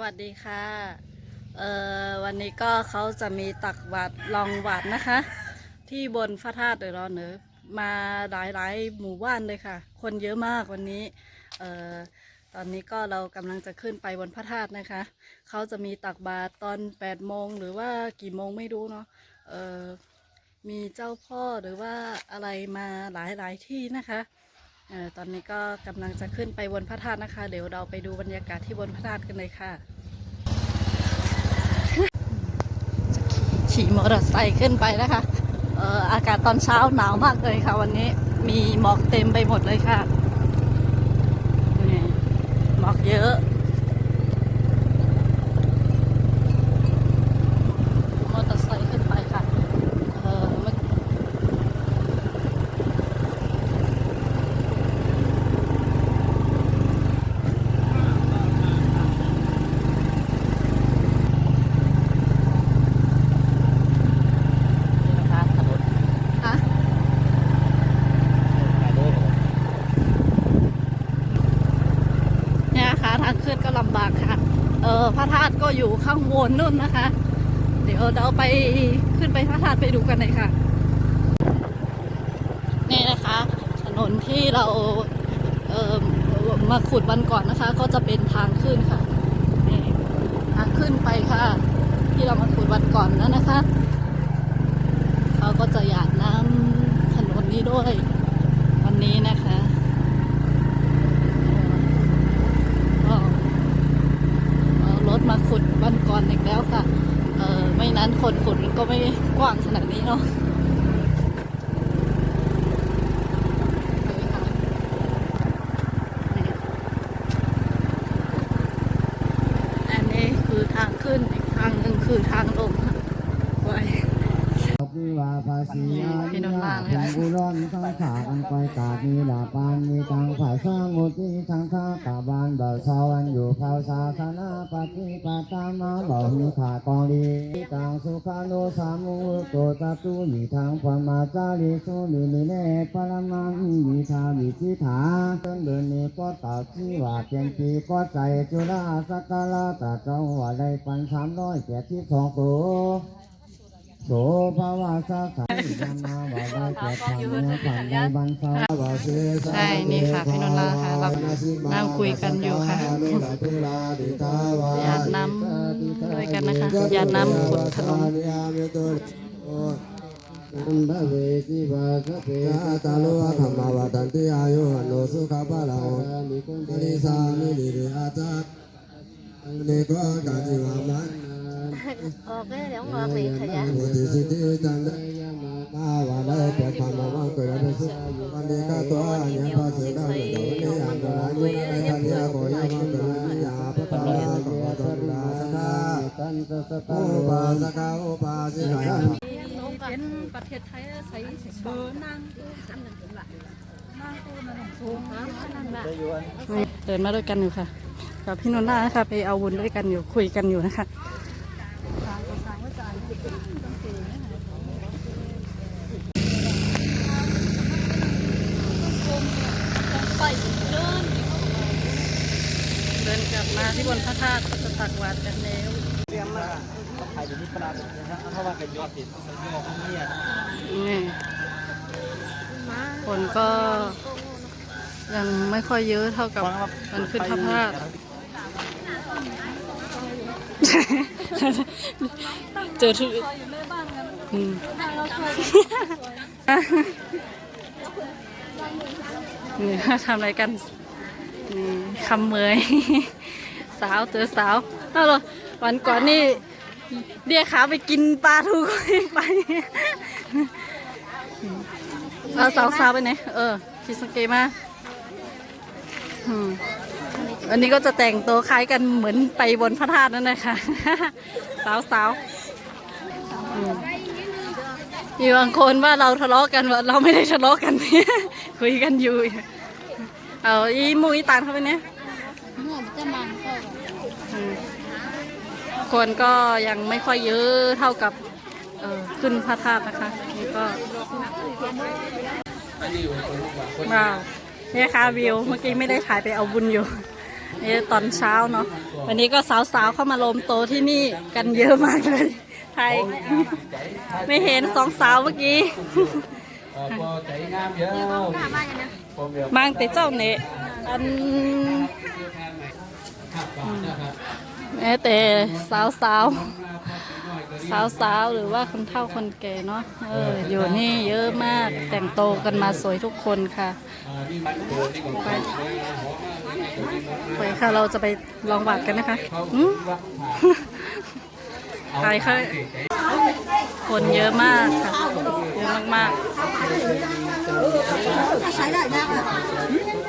วัสดีค่ะ เอ่อวันนี้ก็เขาจะมีตักบาตรลองบาตรนะคะ ที่บนพระธาตุเดอยรอนเนอมาหลายๆหมู่บ้านเลยค่ะ คนเยอะมากวันนี้ เอ่อตอนนี้ก็เรากำลังจะขึ้นไปบนพระธาตุนะคะ เขาจะมีตักบาตรตอน8ปดโมงหรือว่ากี่โมงไม่รู้เนาะ เอ่อมีเจ้าพ่อหรือว่าอะไรมาหลายๆที่นะคะ ตอนนี้ก็กำลังจะขึ้นไปบนพระธาตุนะคะ เดี๋ยวเราไปดูบรรยากาศที่บนพระธาตุกันเลยค่ะขี่มอเตอร์ไซค์ขึ้นไปนะคะเอออากาศตอนเช้าหนาวมากเลยค่ะ วันนี้มีหมอกเต็มไปหมดเลยค่ะหมอกเยอะ มอเตอร์ไซค์ขึ้นไปค่ะ เอ่อเมื่อ นะคะถนน ฮะ ถ่ายรูป เนี่ยนะคะทางขึ้นก็ลำบากค่ะ เออพ ระธาตุก็อยู่ข้างบนนู่นนะคะ เดี๋ยวเราไปขึ้นไปพระธาตุไปดูกันเลยค่ะ นี่นะคะ ถนนที่เราเมาขุดวันก่อนนะคะ ก็จะเป็นทางขึ้นค่ะนี่ทางขึ้นไปค่ะ ที่เรามาขุดวันก่อนนั่นนะคะเขาก็จะหยาดน้ำถนนนี้ด้วยวันนี้นะคะเอ่อก็เอารถ มาขุดวันก่อนอีกแล้วค่ะเออไม่นั้นคนขุดมันก็ไม่กว้างขนาดนี้เนาะอันนี้คือทางขึ้นอีกทางหนึ่งคือทางลงค่ะไว้ วาภาษี อาพี่นินนท์ยาล่างเลยผนะงกุร้อนทั้งขาอันไปกาดมีลาปานมีตังฝ่ายสร้างมุติทางข้ากาบานเบาชาวันอยู่เผาศาสนาปฏิปตามาเบาหิขากองดีตังสุขานุสามุโตตตุมีทางพมาจาริสุนิมิเนปรมังมีทาวิจิฐาต้นเดินนี้ก็ตาชีว่าเพียงปีก็ใจจุฬาสกกาลาตาเจ้าว่าได้ปันสามร้อยแก่ที่สองตัว โสภาวะสักขันธนาบาลาเกิดทางเนื้อผ่านในบรรเทาบาเสสะใช่นี่ค่ะพี่นนท์ล่าค่ะเรานั่งคุยกันอยู่ค่ะหยาดน้ำด้วยกันนะคะหยาดน้ำขุดถนนอันบะเวจิบาสเปยะตาลุอะธรรมวะตันติอายุวันโนสุขภาลังมริสามิลิริอาจัตอันเนโกกาจิวามัน ออกเลยเดี๋ยวออกเลยขยะมุติสิทธิจันทมาวะได้เปิดความว่างเกิดอะไรสุวันนี้ก็ตัวอันยังพอสุดได้เดี๋ยวนี้อันตรายอยู่ในทันยาโกยามันเกิดนิยาพระตาโกตระสกาตันตสตาอุปาสกาอุปาสิกาเป็นประเทศไทยใช้เบอร์นั่งชั้นหนึ่งถึงหลักนั่งตู้นั่งสูงเดินมาด้วยกันอยู่ค่ะ กับพี่นนท์ล่านะคะไปเอาวุญด้วยกันอยู่คุยกันอยู่นะคะเดินกลับมาที่บนพระธาตุก็จะตั กันแล้วเรียมมาถ่ายอยู่ที่ปลาแบบนี้ฮะเพราะว่าเป็นยอดติดเป็นยอดเนี่ยนี่คนก็ยังไม่ค่อยเยอะเท่ากับมันขึ้นพระธาตุเจอทุกอืมนี่ทำอะไรกันนี่คำเมย สาวเจอสาวเอาเหรวันก่อนนี่เดียขาไปกินปลาทูก็ไปเอาสาวสาวไปไหนเออคิสเกมาอันนี้ก็จะแต่งตัวคล้ายกันเหมือนไปบนพระธาตุนั่นเลยค่ะ สาวสาวมีบางคนว่าเราทะเลาะกันว่าเราไม่ได้ทะเลาะกันคุยกันอยู่ เอาอีมูอีตานเข้าไปเนี่ย หัวจะมันเข้าอืมคนก็ยังไม่ค่อยเยอะเท่ากับเออขึ้นพระธาตุนะคะ นี่ก็ว้าวเนี่ยค่ะวิวเมื่อกี้ไม่ได้ถ่ายไปเอาบุญอยู่นี่ตอนเช้าเนาะวันนี้ก็สาวๆเข้ามารวมโตวที่นี่กันเยอะมากเลยไทยไม่เห็นสองสาวเมื่อกี้เออพอใจงามเยอะผมเดี๋ยวบางแต่เจ้าเนี่ย อันแม้แต่สาวสาวสาวสาวๆหรือว่าคนเฒ่าคนแก่เนาะเอออยู่นี่เยอะมากแต่งโตวกันมาสวยทุกคนค่ะไปไปค่ะเราจะไปลองวัดกันนะคะอืมไปค่ะคนเยอะมากค่ะเยอะมากๆ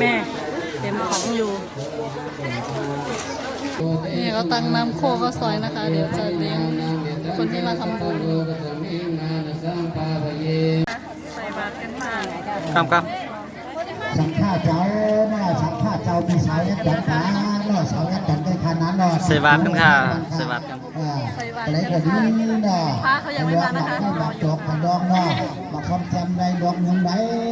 แม่เตรียมของอยู่นี่เขาตั้งน้ำโคกข้าวซอยนะคะ เดี๋ยวจะเลี้ยงคนที่มาทำบุญใส่บาตรกันค่ะครับครับสังฆาเจ้าเนาะสังฆาเจ้ามีสาวยัดจันทาเนาะสาวยัดจันทร์ได้ขนาดเนาะใส่บาตรกันค่ะใส่บาตรกันเอออะไรก็ดีเนาะพระเขายังไม่มานะคะให้บักจอกดองเนาะมาคอมแจมในดอกเงินได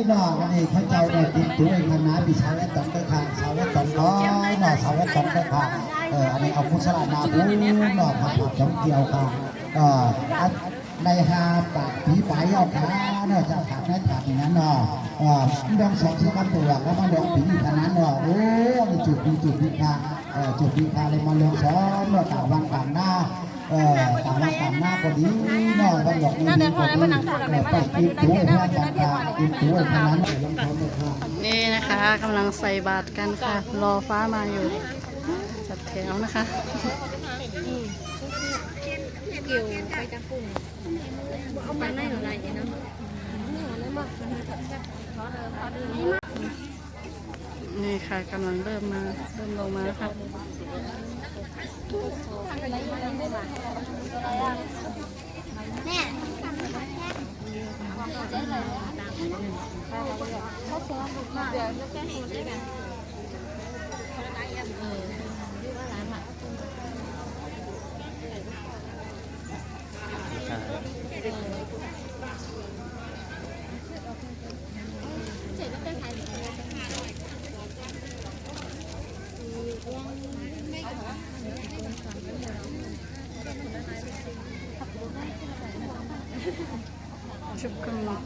เนาะวันนี้พระเจ้าได้ติดตัวขนาดมีสาวยัดจันทร์ได้ค่ะสาวยัดจันทร์น้อยเนาะสาวยัดจันทร์ได้ค่ะเอออันนี้เอาพุทธศาสนาบูเนาะพระจอมเกี่ยวค่ะเอออในหาปากผีไปเอาขาเนาะจะขาดในถาดอย่างนั้นเนาะเออดองสองสามตัวแล้วมาดองผีขนาดเนาะโอ้จุดจุดจุดค่ะ จุดดีค่ะเลยมาเลี้ยงสอนเนาะต่างวันต่างหน้าเออต่างวันต่างหน้าก็ดีเนาะวันหยอกนี่ดีก็ดีเออไปกินตัวให้ว่าจังตากินตัวขนานั้นนี่นะคะกำลังใส่บาตรกันค่ะ รอฟ้ามาอยู่ จัดแถวนะคะเกี่ยวไปจังปุ่นเอาไปไหนหรือไรเนี่ยนะ นี่ค่ะกำลังเริ่มมาเริ่มลงมาแล้วค่ะแม่เดี๋ยวจะแก้คนได้กันเออยุ่งอะไร ชุบกันมา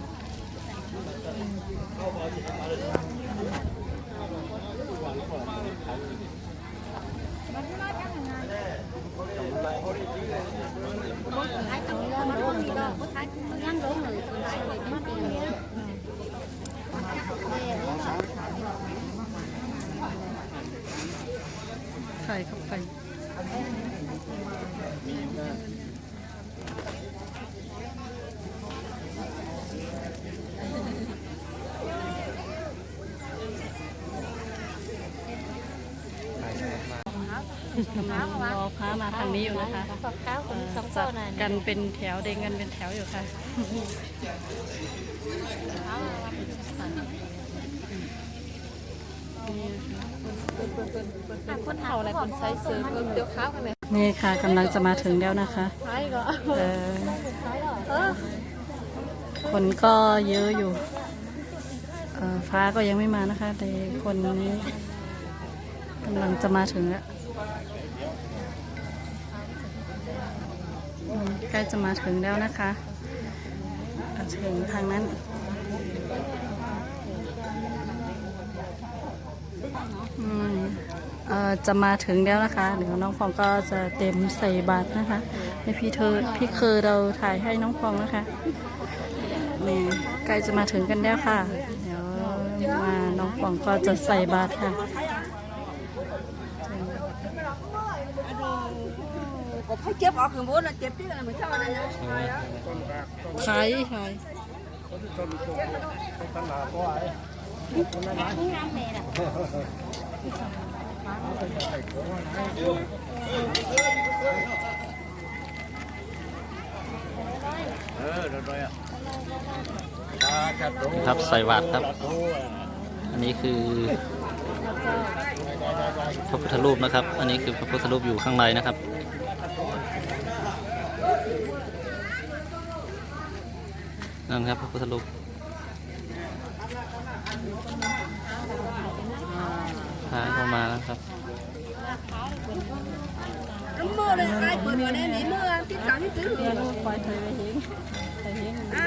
ใส่เข้าไป กำลังรอพระมาทางนี้อยู่นะคะสองเท้าคเอ่นอสองจัโซ่ดนั่นกันเป็นแถวเด้งกันเป็นแถวอยู่ค่ะคนเท่าอะไรคนใช้ซื้อเดี๋ยวข้าวกันไหมนี่ค่ะกำลังจะมาถึงแล้วนะคะใช่ก็เอ่อเออคนก็เยอะอยู่เอ่อฟ้าก็ยังไม่มานะคะ แต่คนนี้กำลังจะมาถึงแล้วอืม ใกล้จะมาถึงแล้วนะคะ ถึงทางนั้นจะมาถึงแล้วนะคะ เดี๋ยวน้องฟองก็จะเต็มใส่บาตรนะคะให้พี่เธอพี่เคอเราถ่ายให้น้องฟองนะคะนี่ใกล้จะมาถึงกันแล้วค่ะ เดี๋ยวมาน้องฟองก็จะใส่บาตรค่ะ ให้เก็บออกข้างบนนะเก็บที่อะไรเหมือนเท่านั้นนะขายขายครับใส่บาตรครับ อันนี้คือพระพุทธรูปนะครับ อันนี้คือพระพุทธรูปอยู่ข้างในนะครับ นั่นครับพระพุทธรูปพาเข้ามาแล้วครับน้มือไอ้เปิดมาได้ไหนมือที่สามที่ซื้อถือล่อไปเห็นไปเห็นอ่า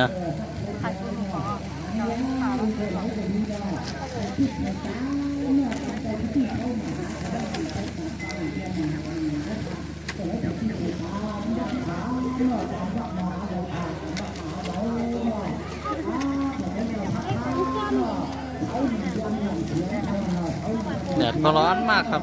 นะแดดก็ร้อนมากครับ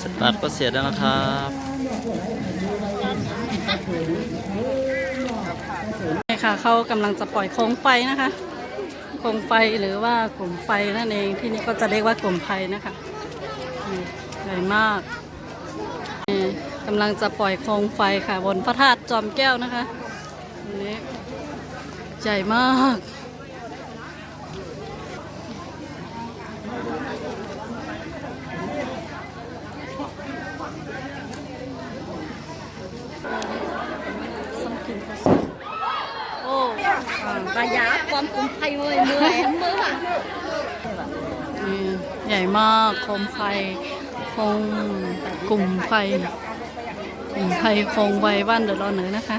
สตาร์ทก็เสียแล้วนะครับนี่ค่ะเขากำลังจะปล่อยโคมไฟนะคะโคมไฟหรือว่ากลุ่มไฟนั่นเองที่นี่ก็จะเรียกว่ากลุ่มไฟนะคะใหญ่มากกำลังจะปล่อยโคมไฟค่ะ บนพระธาตุจอมแก้วนะคะ ใหญ่มากโอ้ระยะความกุมไพเลยมือแอนมืออะนี่ใหญ่มากโคมไฟคงกลุ่มไฟกลุ่มไฟคงไว้บ้านเดอะรอนเหนือนะคะ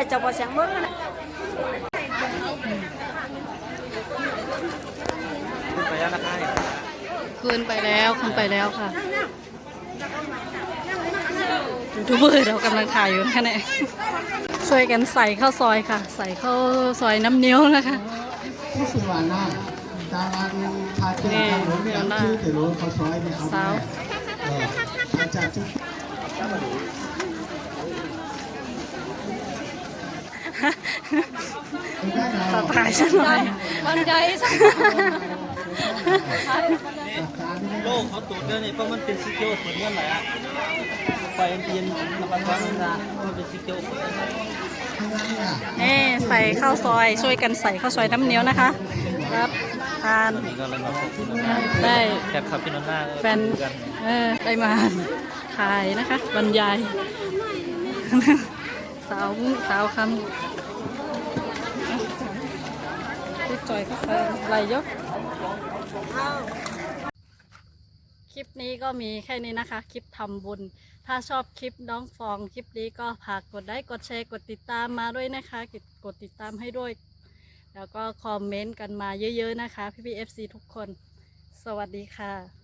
ก็ไปจับเสียงมือนะไปแล้วนะครับคืนไปแล้วคืนไปแล้วค่ะยูทูบเบอร์เรากำลังถ่ายอยู่นะคะเนี่ยช่วยกันใส่ข้าวซอยค่ะ ใส่ข้าวซอยน้ำเนี้ยวนะคะผู้สุวรรณดาราดูพาเที่ยวทางหลวงเนี่ยชื่อแต่หลวงเขาซอยเนี่ยเขาสาวเอออาจารย์จุ๊บ สไตล์ฉันหน่อยวันใจโลกเขาตูดเนี่ยนี่เพราะมันเป็นซิเคียวตัวเนี้ยแหละไปเปียนนวัตกรรมนะมันเป็นซิเคียวตัวเนี้ยนี่ใส่ข้าวซอยช่วยกันใส่ข้าวซอยน้ำเนี้ยวนะคะครับทานนี่ก็เลยมาพบพี่นนได้แคปครับพี่นนท์หน้าแฟนเออได้มาถ่ายนะคะบรรยาย สาวสาวคำพี่จอยก็แฟนไรยกคลิปนี้ก็มีแค่นี้นะคะ คลิปทำบุญ ถ้าชอบคลิปน้องฟองคลิปนี้ก็ฝากกดไลค์กดแชร์กดติดตามมาด้วยนะคะ กดกดติดตามให้ด้วย แล้วก็คอมเมนต์กันมาเยอะๆนะคะ พี่พีเอฟซีทุกคน สวัสดีค่ะ